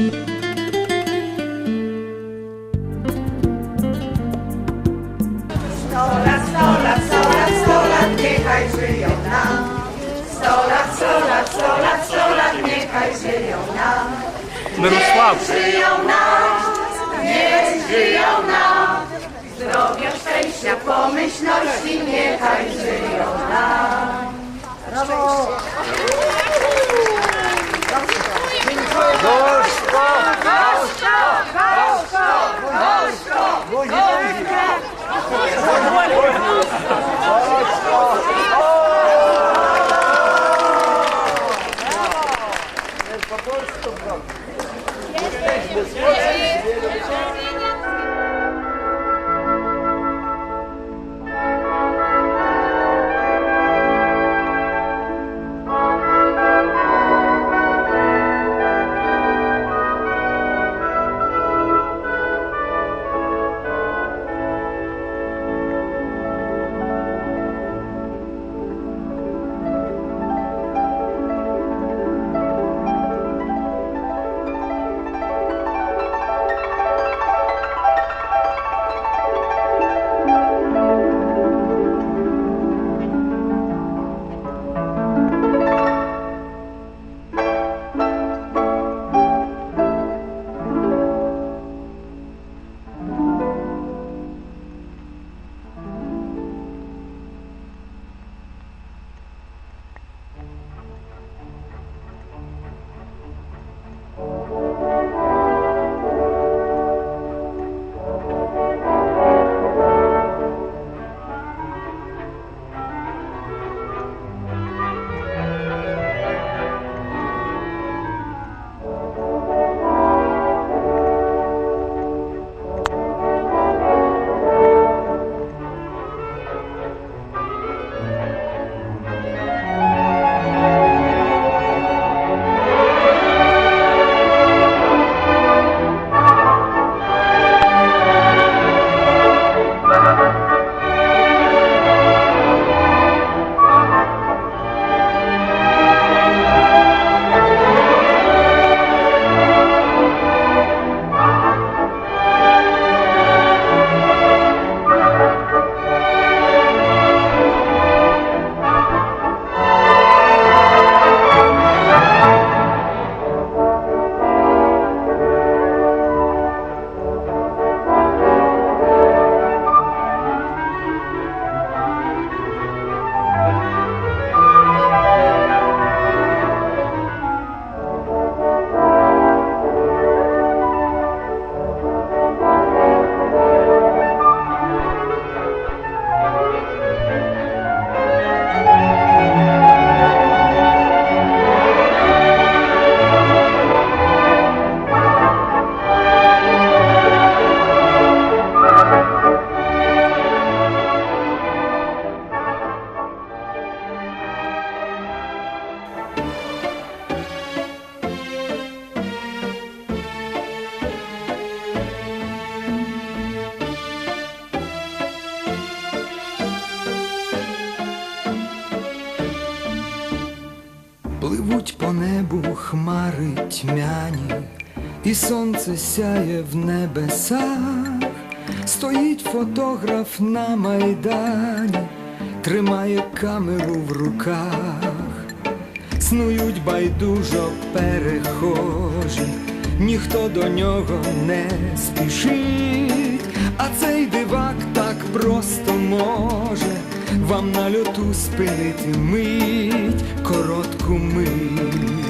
Sto lat, sto lat, niechaj żyją nam. Sto lat, sto lat, niechaj żyją nam. Mirosław. Niech żyją nam, niech żyją nam. Zdrowia, szczęścia, pomyślności, niechaj żyją nam. Brawo! Brawo! Пливуть хмари тьмяні, і сонце сяє в небесах, стоїть фотограф на майдані, тримає камеру в руках, снують байдужо перехожі, ніхто до нього не спішить, а цей дивак так просто може вам на льоту спинити мить, коротку мить.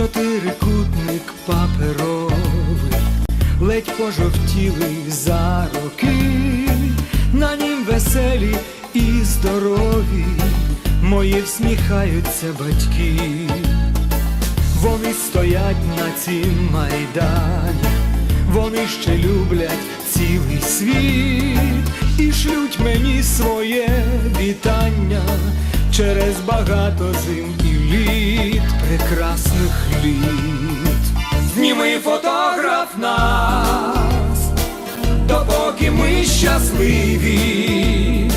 чотирикутник паперовий, ледь пожовтілий за роки, на нім веселі і здорові, мої всміхаються батьки. Вони стоять на цім майдані, вони ще люблять цілий світ і шлють мені своє вітання, через багато зим і літ, прекрасних літ. Зніми фотограф нас, допоки ми щасливі,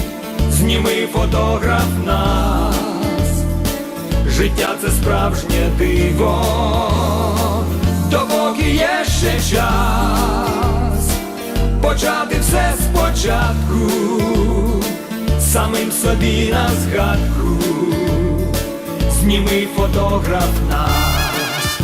зніми фотограф нас, життя це справжнє диво, допоки є ще час, почати все спочатку, самим собі на згадку, зніми фотограф нас.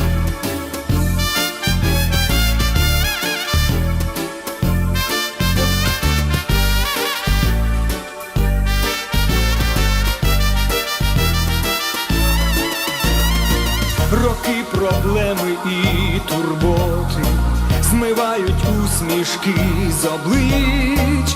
Роки проблеми і турботи змивають усмішки з облич,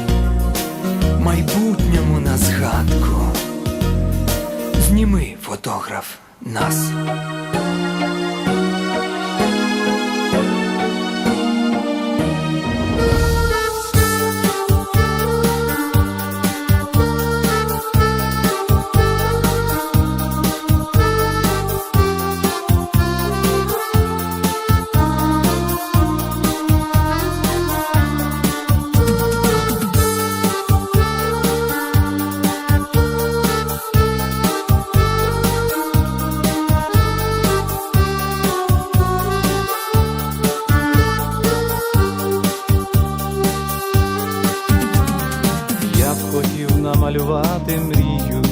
майбутньому на згадку, зніми фотограф нас. Хотів намалювати мрію,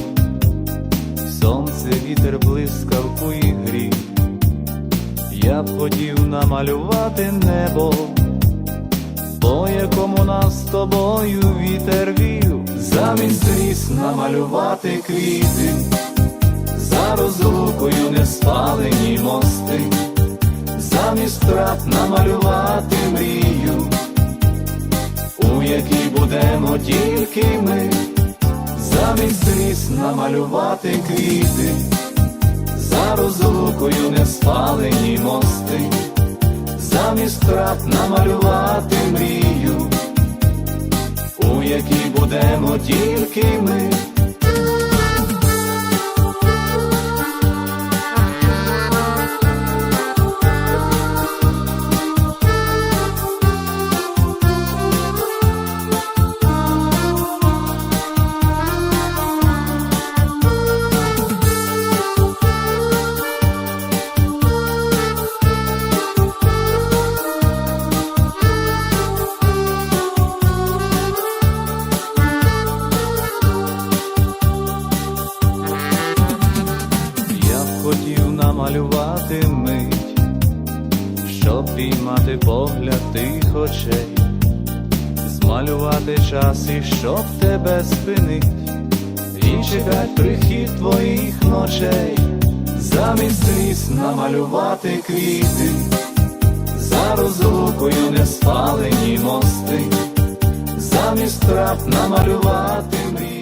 сонце, вітер, блискавку і гріх. Я б хотів намалювати небо, по якому нас з тобою вітер вів, замість ліс намалювати квіти, за розлукою не спалені мости, замість трат намалювати мрію у якій будемо тільки ми, замість ліс намалювати квіти, за розлукою не спалені мости, замість втрат намалювати мрію, у якій будемо тільки ми. Очей, змалювати час і щоб тебе спинить, і чекать прихід твоїх ночей, замість ліс намалювати квіти, за розлукою не спалені мости, замість трап намалювати мрії.